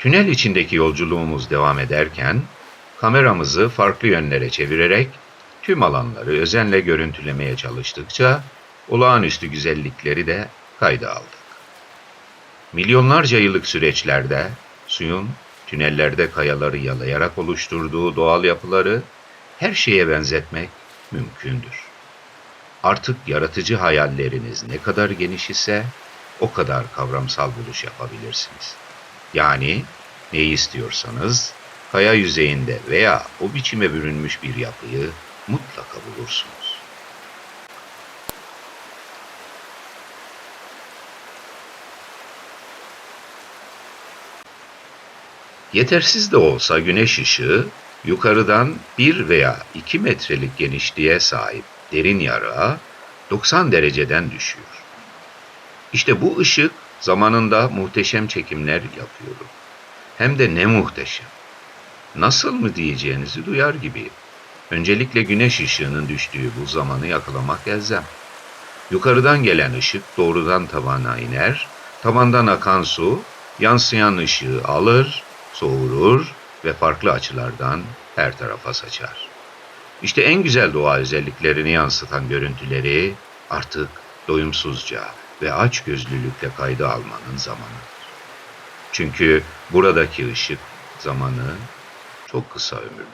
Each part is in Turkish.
Tünel içindeki yolculuğumuz devam ederken kameramızı farklı yönlere çevirerek tüm alanları özenle görüntülemeye çalıştıkça olağanüstü güzellikleri de kayda aldık. Milyonlarca yıllık süreçlerde suyun tünellerde kayaları yalayarak oluşturduğu doğal yapıları her şeye benzetmek mümkündür. Artık yaratıcı hayalleriniz ne kadar geniş ise o kadar kavramsal buluş yapabilirsiniz. Yani neyi istiyorsanız kaya yüzeyinde veya o biçime bürünmüş bir yapıyı mutlaka bulursunuz. Yetersiz de olsa güneş ışığı yukarıdan 1 veya 2 metrelik genişliğe sahip derin yarığa 90 dereceden düşüyor. İşte bu ışık zamanında muhteşem çekimler yapıyordu. Hem de ne muhteşem. Nasıl mı diyeceğinizi duyar gibiyim. Öncelikle güneş ışığının düştüğü bu zamanı yakalamak elzem. Yukarıdan gelen ışık doğrudan tabana iner, tabandan akan su yansıyan ışığı alır, soğurur ve farklı açılardan her tarafa saçar. İşte en güzel doğa özelliklerini yansıtan görüntüleri artık doyumsuzca ve aç gözlülükle kayda almanın zamanıdır. Çünkü buradaki ışık zamanı çok kısa ömürlüdür.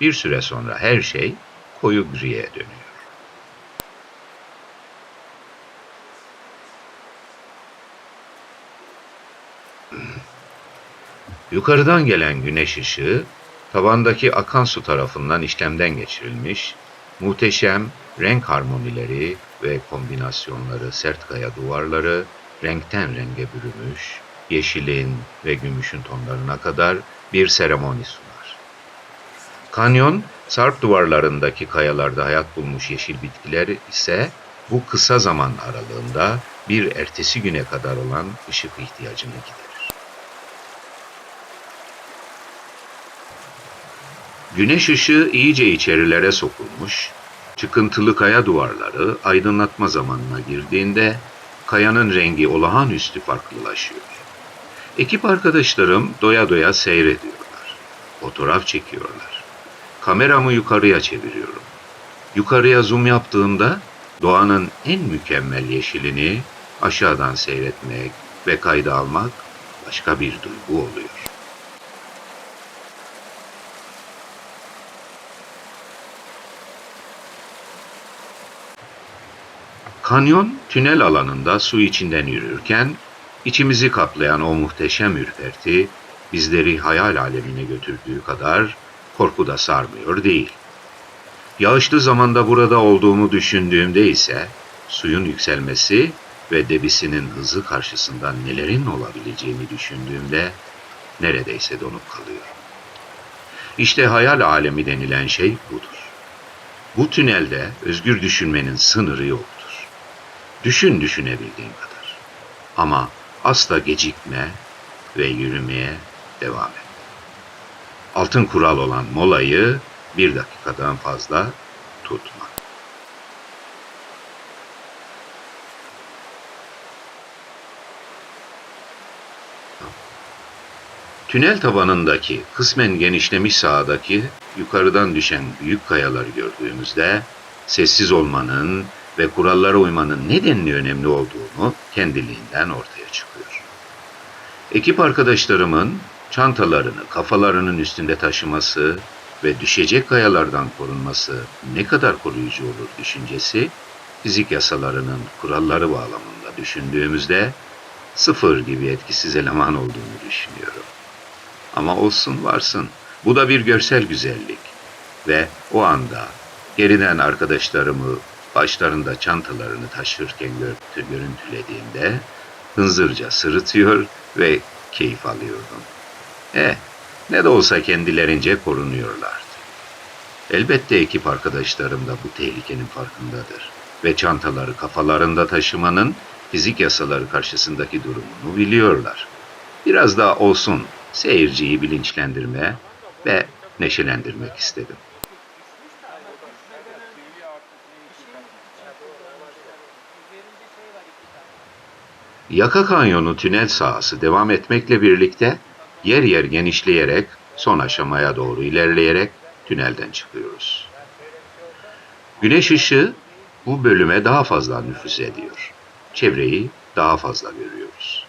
Bir süre sonra her şey koyu griye dönüyor. Yukarıdan gelen güneş ışığı tabandaki akan su tarafından işlemden geçirilmiş, muhteşem renk harmonileri ve kombinasyonları sert kaya duvarları renkten renge bürümüş, yeşilin ve gümüşün tonlarına kadar bir seremoni sunar. Kanyon, sarp duvarlarındaki kayalarda hayat bulmuş yeşil bitkiler ise bu kısa zaman aralığında bir ertesi güne kadar olan ışık ihtiyacını giderir. Güneş ışığı iyice içerilere sokulmuş, çıkıntılı kaya duvarları aydınlatma zamanına girdiğinde kayanın rengi olağanüstü farklılaşıyor. Ekip arkadaşlarım doya doya seyrediyorlar. Fotoğraf çekiyorlar. Kameramı yukarıya çeviriyorum. Yukarıya zoom yaptığımda doğanın en mükemmel yeşilini aşağıdan seyretmek ve kayda almak başka bir duygu oluyor. Kanyon tünel alanında su içinden yürürken içimizi kaplayan o muhteşem ürperti bizleri hayal alemine götürdüğü kadar korku da sarmıyor değil. Yağışlı zamanda burada olduğumu düşündüğümde ise suyun yükselmesi ve debisinin hızı karşısında nelerin olabileceğini düşündüğümde neredeyse donup kalıyorum. İşte hayal alemi denilen şey budur. Bu tünelde özgür düşünmenin sınırı yoktur. Düşün düşünebildiğin kadar. Ama asla gecikme ve yürümeye devam et. Altın kural olan molayı bir dakikadan fazla tutma. Tünel tabanındaki kısmen genişlemiş sahadaki yukarıdan düşen büyük kayaları gördüğümüzde sessiz olmanın ve kurallara uymanın nedenli önemli olduğunu kendiliğinden ortaya çıkıyor. Ekip arkadaşlarımın çantalarını kafalarının üstünde taşıması ve düşecek kayalardan korunması ne kadar koruyucu olur düşüncesi, fizik yasalarının kuralları bağlamında düşündüğümüzde sıfır gibi etkisiz eleman olduğunu düşünüyorum. Ama olsun varsın, bu da bir görsel güzellik ve o anda geriden arkadaşlarımı başlarında çantalarını taşırken gör- görüntülediğimde hınzırca sırıtıyor ve keyif alıyordum. E, ne de olsa kendilerince korunuyorlardı. Elbette ekip arkadaşlarım da bu tehlikenin farkındadır ve çantaları kafalarında taşımanın fizik yasaları karşısındaki durumunu biliyorlar. Biraz daha olsun seyirciyi bilinçlendirme ve neşelendirmek istedim. Yaka Kanyonu tünel sahası devam etmekle birlikte yer yer genişleyerek son aşamaya doğru ilerleyerek tünelden çıkıyoruz. Güneş ışığı bu bölüme daha fazla nüfuz ediyor. Çevreyi daha fazla görüyoruz.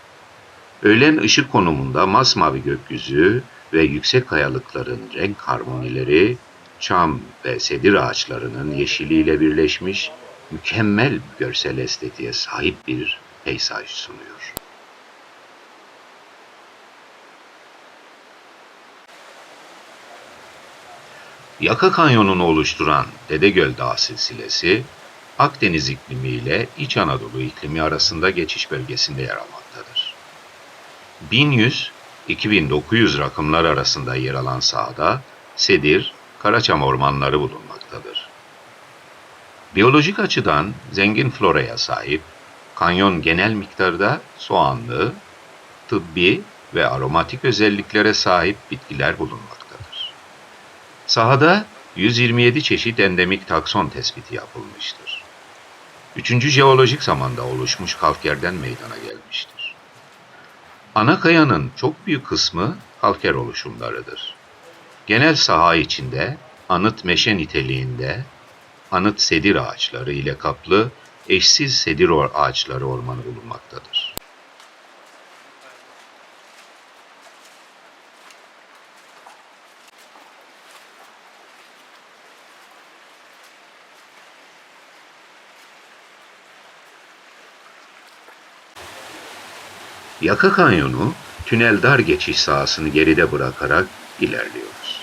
Öğlen ışık konumunda masmavi gökyüzü ve yüksek kayalıkların renk harmonileri çam ve sedir ağaçlarının yeşiliyle birleşmiş mükemmel bir görsel estetiğe sahip bir peyzaj sunuyor. Yaka Kanyonu'nu oluşturan Dedegöl Dağı silsilesi, Akdeniz iklimi ile İç Anadolu iklimi arasında geçiş bölgesinde yer almaktadır. 1100-2900 rakımlar arasında yer alan sahada sedir, karaçam ormanları bulunmaktadır. Biyolojik açıdan zengin floraya sahip, kanyon genel miktarda soğanlı, tıbbi ve aromatik özelliklere sahip bitkiler bulunmaktadır. Sahada 127 çeşit endemik takson tespiti yapılmıştır. Üçüncü jeolojik zamanda oluşmuş kalkerden meydana gelmiştir. Ana kayanın çok büyük kısmı kalker oluşumlarıdır. Genel saha içinde anıt meşe niteliğinde anıt sedir ağaçları ile kaplı eşsiz sedir ağaçları ormanı bulunmaktadır. Yaka Kanyonu, tünel dar geçiş sahasını geride bırakarak ilerliyoruz.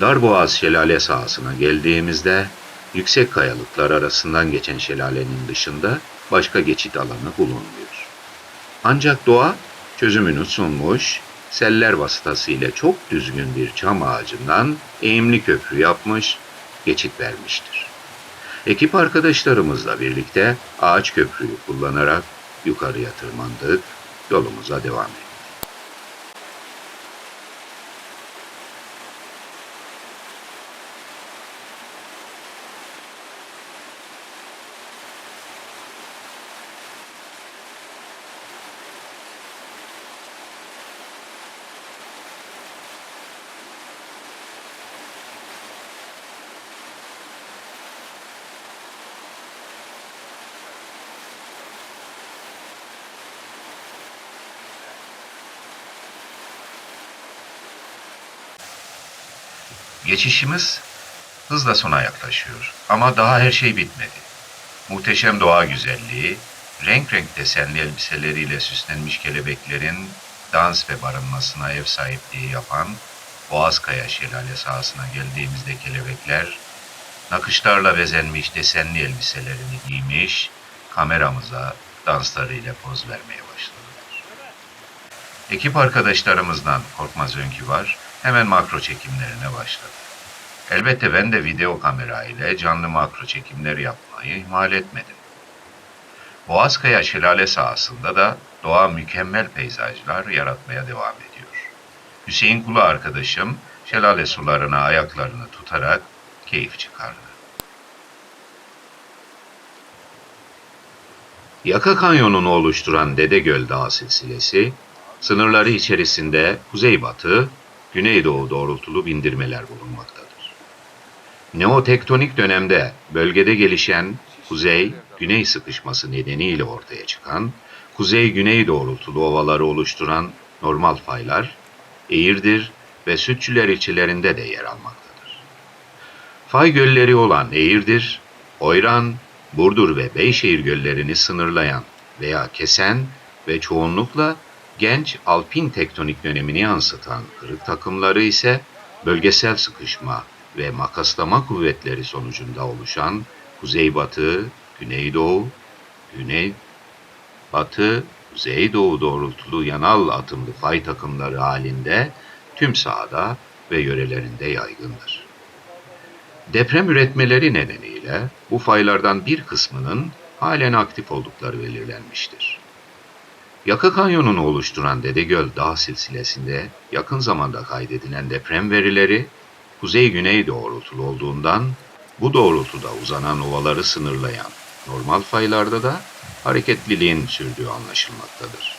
Darboğaz Şelale sahasına geldiğimizde yüksek kayalıklar arasından geçen şelalenin dışında başka geçit alanı bulunmuyor. Ancak doğa çözümünü sunmuş, seller vasıtasıyla çok düzgün bir çam ağacından eğimli köprü yapmış, geçit vermiştir. Ekip arkadaşlarımızla birlikte ağaç köprüyü kullanarak yukarıya tırmandık, yolumuza devam ettik. Geçişimiz hızla sona yaklaşıyor. Ama daha her şey bitmedi. Muhteşem doğa güzelliği, renk renk desenli elbiseleriyle süslenmiş kelebeklerin dans ve barınmasına ev sahipliği yapan Boğazkaya Şelale sahasına geldiğimizde kelebekler nakışlarla bezenmiş desenli elbiselerini giymiş, kameramıza danslarıyla poz vermeye başladılar. Ekip arkadaşlarımızdan Korkmaz Önkü var, hemen makro çekimlerine başladı. Elbette ben de video kamera ile canlı makro çekimler yapmayı ihmal etmedim. Boğazkaya Şelale sahasında da doğa mükemmel peyzajlar yaratmaya devam ediyor. Hüseyin Kulu arkadaşım şelale sularına ayaklarını tutarak keyif çıkardı. Yaka Kanyonu'nu oluşturan Dedegöl Dağı silsilesi, sınırları içerisinde kuzeybatı, güneydoğu doğrultulu bindirmeler bulunmaktadır. Neotektonik dönemde bölgede gelişen kuzey-güney sıkışması nedeniyle ortaya çıkan, kuzey-güney doğrultulu ovaları oluşturan normal faylar, Eğirdir ve Sütçüler ilçelerinde de yer almaktadır. Fay gölleri olan Eğirdir, Oyran, Burdur ve Beyşehir göllerini sınırlayan veya kesen ve çoğunlukla genç alpin tektonik dönemini yansıtan kırık takımları ise bölgesel sıkışma ve makaslama kuvvetleri sonucunda oluşan kuzeybatı, güneydoğu, güney batı, kuzeydoğu doğrultulu yanal atımlı fay takımları halinde tüm sahada ve yörelerinde yaygındır. Deprem üretmeleri nedeniyle bu faylardan bir kısmının halen aktif oldukları belirlenmiştir. Yaka Kanyonu'nu oluşturan Dedegöl Dağ silsilesinde yakın zamanda kaydedilen deprem verileri kuzey-güney doğrultulu olduğundan bu doğrultuda uzanan ovaları sınırlayan normal faylarda da hareketliliğin sürdüğü anlaşılmaktadır.